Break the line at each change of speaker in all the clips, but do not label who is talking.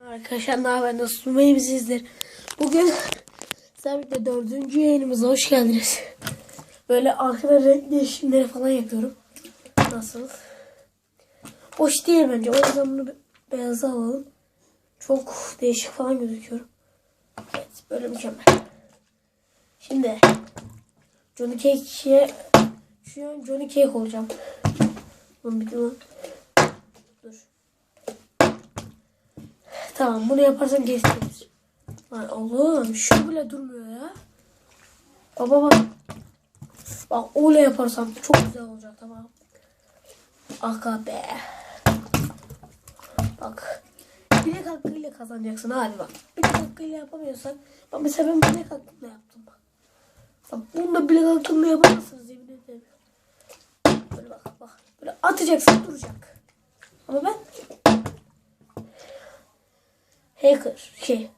Arkadaşlar ne haber nasılsınız? Umarım sizler. Bugün Sabit'le dördüncü yayınımıza hoş geldiniz. Böyle arkada renk değişimleri falan yapıyorum. Nasıl? Hoş değil bence. O yüzden bunu be- beyaza alalım. Çok değişik falan gözüküyor. Evet böyle mükemmel. Şimdi Johnny Cake'ye şu an Johnny Cake olacağım. Bunu bir dur. Dur. Tamam bunu yaparsam geçeceğiz. Lan oğlum şu bile durmuyor ya. Baba bak. Bak öyle yaparsam çok güzel olacak tamam. Aga be. Bak. Bilek hakkıyla kazanacaksın abi bak. Bilek hakkıyla yapamıyorsan. Bak mesela ben bilek hakkıyla yaptım bak. Bak bunu da bilek hakkıyla yapamazsınız yemin ederim. Böyle bak bak. Böyle atacaksın duracak. Ama ben Hacker şey.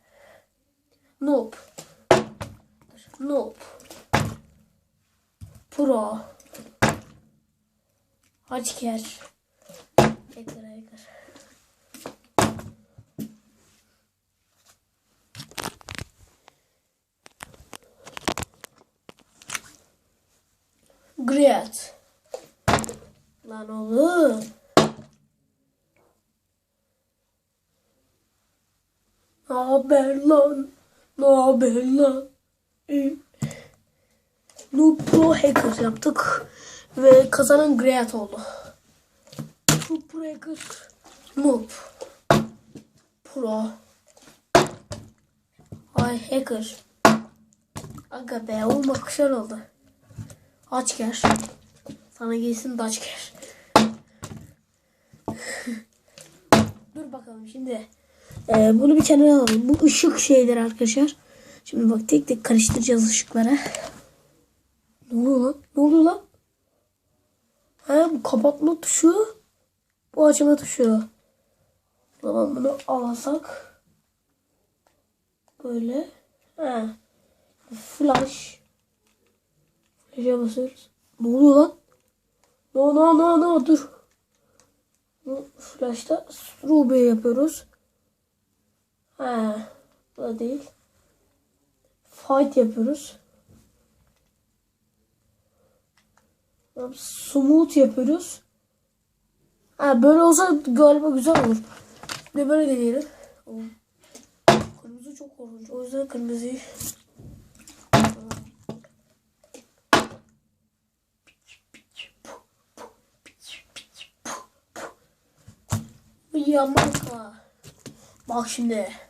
Noob. Noob. Pro. Hacker. Hacker hacker. Great. Lan oğlum. Ne haber lan? Ne haber lan? Ee, Noob Pro Hacker yaptık. Ve kazanan Great oldu. Noob Pro Hacker. Noob. Pro. Ay Hacker. Aga be olmak güzel oldu. Aç gel. Sana gelsin de aç gel. Dur bakalım şimdi. Ee, bunu bir kenara alalım. Bu ışık şeyler arkadaşlar. Şimdi bak tek tek karıştıracağız ışıklara. Ne oluyor lan? Ne oluyor lan? Ha bu kapatma tuşu. Bu açma tuşu. Tamam bunu alsak. Böyle. Ha. Flash. Flash'a basıyoruz. Ne oluyor lan? No no no no dur. Flash'ta strobe yapıyoruz. Ha, bu da değil. Fight yapıyoruz. Smooth yapıyoruz. Ha, böyle olsa galiba güzel olur. De böyle deneyelim. Kırmızı çok korkunç. O yüzden kırmızıyı Yamaka. Bak şimdi.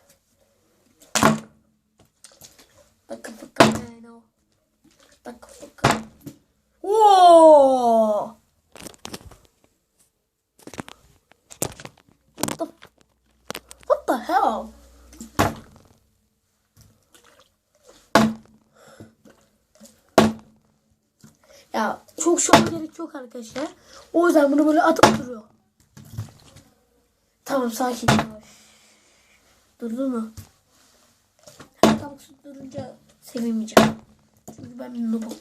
Çok şova gerek yok arkadaşlar. O yüzden bunu böyle atıp duruyor. Tamam sakin. Durdu mu? Her tam durunca sevinmeyeceğim. Çünkü ben noobum.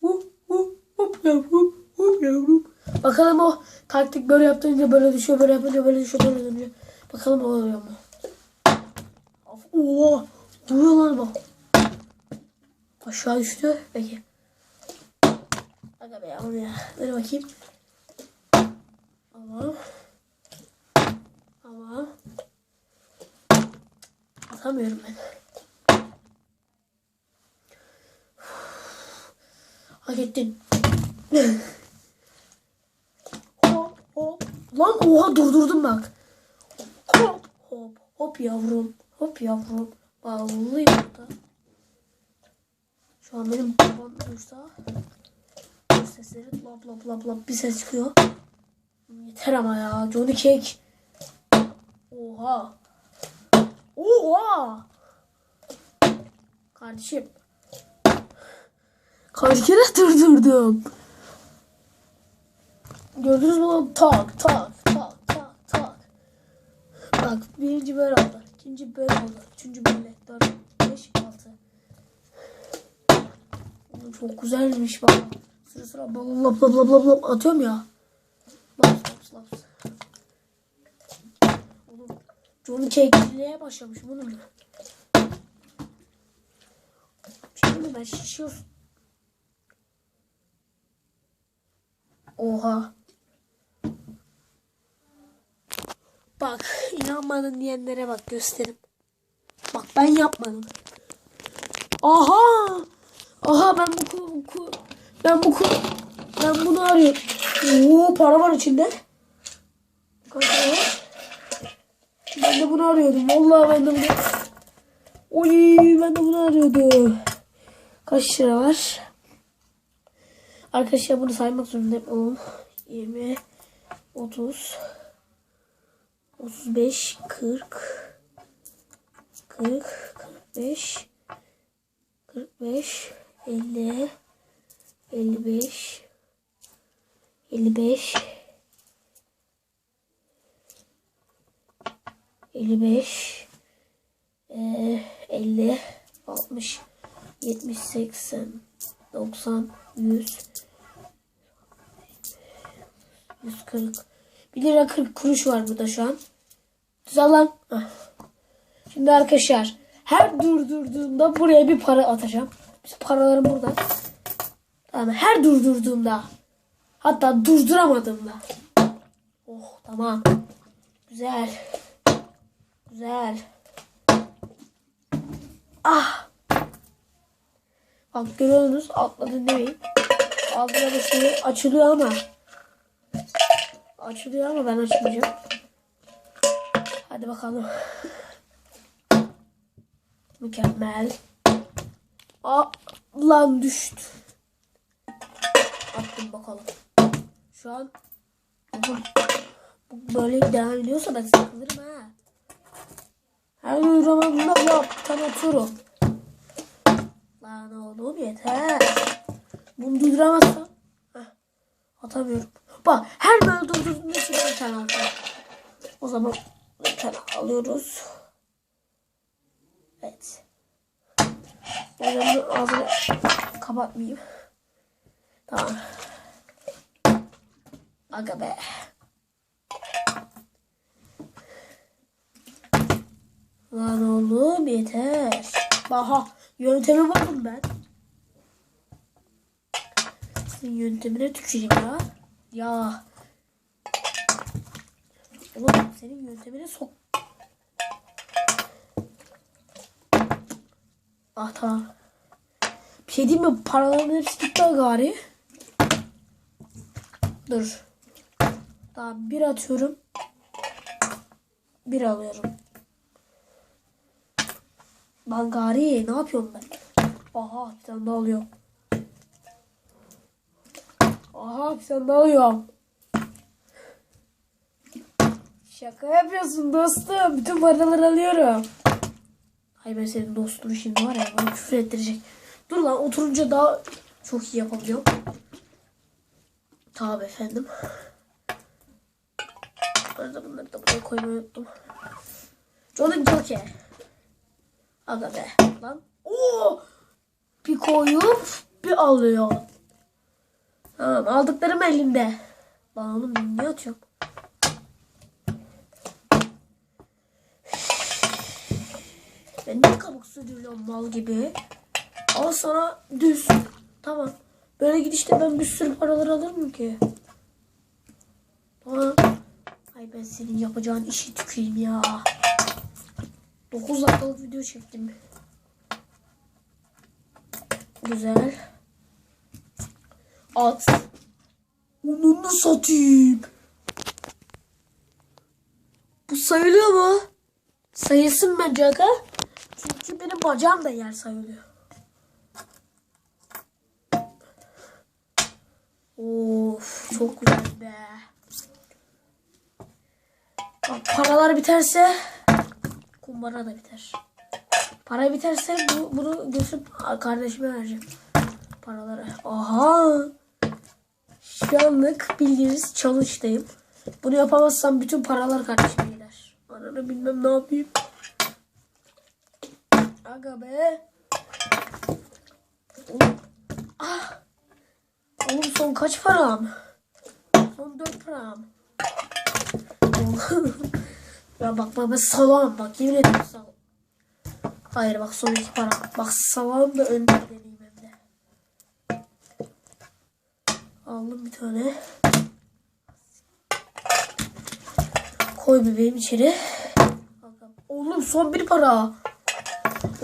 Hop hop hop yavrum hop yavrum. Bakalım o taktik böyle yaptığınca böyle düşüyor böyle yapınca böyle düşüyor böyle dönüyor. Bakalım o oluyor mu? Of, Oo, duruyor lan bak. Aşağı düştü. Peki. Aga be yavrum ya. Ver bakayım. Ama ama atamıyorum ben. Hak ettin. hop hop. Lan oha durdurdum bak. Hop hop hop yavrum. Hop yavrum. Vallahi burada. An benim babam duysa sesleri lap lap lap lap bir ses çıkıyor. Yeter ama ya. Johnny Cake. Oha. Oha. Kardeşim. Kaç kere durdurdum. Gördünüz mü lan? Tak tak tak tak tak. Bak birinci böyle oldu. ikinci böyle oldu. Üçüncü böyle. Dört, beş, altı. Oğlum Çok güzelmiş bak. Sıra sıra bla bla bla bla bla atıyorum ya. Laps laps laps. Johnny kekliğe başlamış bunun. Şimdi ben şişiyorsun. Oha. Bak inanmadın diyenlere bak gösterim. Bak ben yapmadım. Aha! Aha ben bu ku, ku- ben bu ku, ben bunu arıyorum. Oo para var içinde. Ben de bunu arıyordum. Vallahi ben de bunu. Oy ben de bunu arıyordum. Kaç lira var? Arkadaşlar bunu saymak zorundayım. 10, 20, 30, 35, 40, 40, 45, 45, 50, 55, 55, 55, eee, 50, 60, 70, 80, 90, 100, 140. 1 lira 40 kuruş var burada şu an. Güzel lan. Heh. Şimdi arkadaşlar her durdurduğumda buraya bir para atacağım. Bizim paralarım burada. Tamam her durdurduğumda hatta durduramadığımda. Oh tamam. Güzel. Güzel. Ah. Bak görüyorsunuz atladın demeyin. Altına da şey açılıyor ama. Açılıyor ama ben açmayacağım. Hadi bakalım. Mükemmel. Aa, lan düştü. Attım bakalım. Şu an böyle devam ediyorsa ben sıkılırım ha. Her uğramadığımda bu aptal atıyorum. Lan oğlum yeter. Bunu durduramazsam atamıyorum. Bak her böyle durdurduğumda şimdi bir tane alacağım. O zaman bir tane alıyoruz. Evet. Ben bunu ağzını kapatmayayım. Tamam. Aga be. Lan oğlum yeter. Aha yöntemi buldum ben. Senin yöntemine tüküreyim ya. Ya. Oğlum senin yöntemine sok. Ah tamam. Bir şey diyeyim mi? Paraların hepsi gitti gari. Dur. Tamam bir atıyorum. Bir alıyorum. Lan gari ne yapıyorum ben? Aha bir tane daha alıyorum. Aha bir tane daha alıyorum. Şaka yapıyorsun dostum. Bütün paraları alıyorum. Hay ben senin dostunu şimdi var ya bana küfür ettirecek. Dur lan oturunca daha çok iyi yapabiliyorum. Tabi efendim. Ben de bunları da buraya koymayı unuttum. Jordan Joker. Aga be. Lan. Oo! Bir koyup bir alıyor. Tamam aldıklarım elimde. Lan oğlum niye atıyorum? Ben niye kabuk sürüyorum mal gibi? Al sana düz. Tamam. Böyle gidişte ben bir sürü paralar alırım ki. Tamam. Ay ben senin yapacağın işi tüküreyim ya. 9 dakikalık video çektim. Güzel. At. Onu da satayım. Bu sayılıyor mu? Sayılsın bence aga. Çünkü benim bacağım da yer sayılıyor. Of çok güzel be. Bak, paralar biterse kumbara da biter. Para biterse bu, bunu götürüp kardeşime vereceğim. Paraları. Aha. Şu anlık bildiğiniz challenge'dayım. Bunu yapamazsam bütün paralar kardeşime gider. Ananı bilmem ne yapayım. Aga be. Ah. Oğlum son kaç param? Son 4 param. Ya bak bak ben salam bak yemin ederim salam. Hayır bak son iki para. Bak salam da önde deneyim hem de. Aldım bir tane. Koy bebeğim içeri. Oğlum son bir para.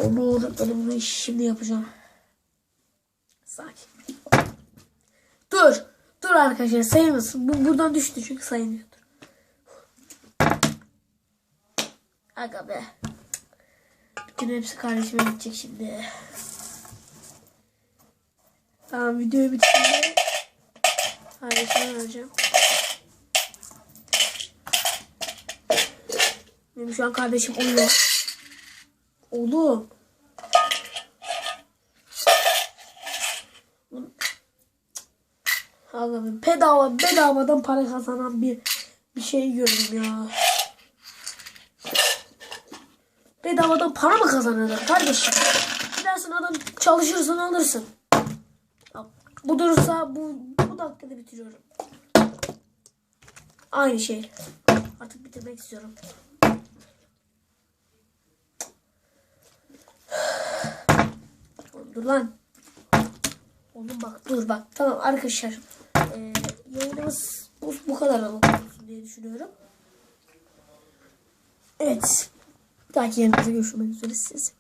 Olur ben bunu şimdi yapacağım. Sakin. Dur. Dur arkadaşlar sayılmasın. Bu buradan düştü çünkü sayılmıyordur. Aga be. Bütün hepsi kardeşime gidecek şimdi. Tamam videoyu bitirdim. Kardeşime vereceğim. Benim şu an kardeşim uyuyor. Oğlum. Abi bedava bedavadan para kazanan bir bir şey gördüm ya. Bedavadan para mı kazanırlar kardeşim? Gidersin adam çalışırsan alırsın. Bu durursa bu, bu dakikada bitiriyorum. Aynı şey. Artık bitirmek istiyorum. Oğlum Dur lan. Oğlum bak dur bak. Tamam arkadaşlar. Ee, yayınımız bu, bu kadar olsun diye düşünüyorum. Evet. Bir dahaki yayınımızda görüşmek üzere siz.